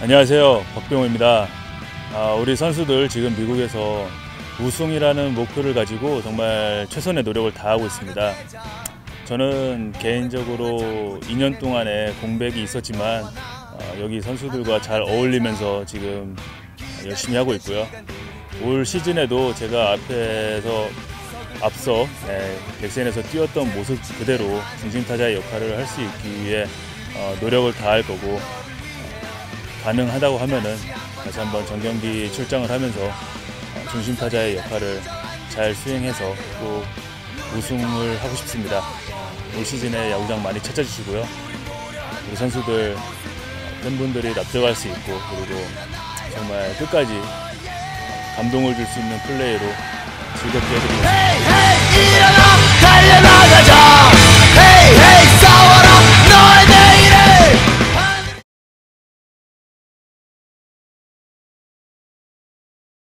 안녕하세요. 박병호입니다. 아, 우리 선수들 지금 미국에서 우승이라는 목표를 가지고 정말 최선의 노력을 다하고 있습니다. 저는 개인적으로 2년 동안의 공백이 있었지만 어, 여기 선수들과 잘 어울리면서 지금 열심히 하고 있고요. 올 시즌에도 제가 앞에서 앞서 네, 백센에서 뛰었던 모습 그대로 중심 타자의 역할을 할 수 있기 위해 어, 노력을 다할 거고 어, 가능하다고 하면은 다시 한번 정경기 출장을 하면서 어, 중심 타자의 역할을 잘 수행해서 꼭 우승을 하고 싶습니다. 올 시즌에 야구장 많이 찾아주시고요. 우리 선수들 어, 팬분들이 납득할 수 있고 그리고 정말 끝까지 감동을 줄 수 있는 플레이로 즐겁게 해드리겠습니다.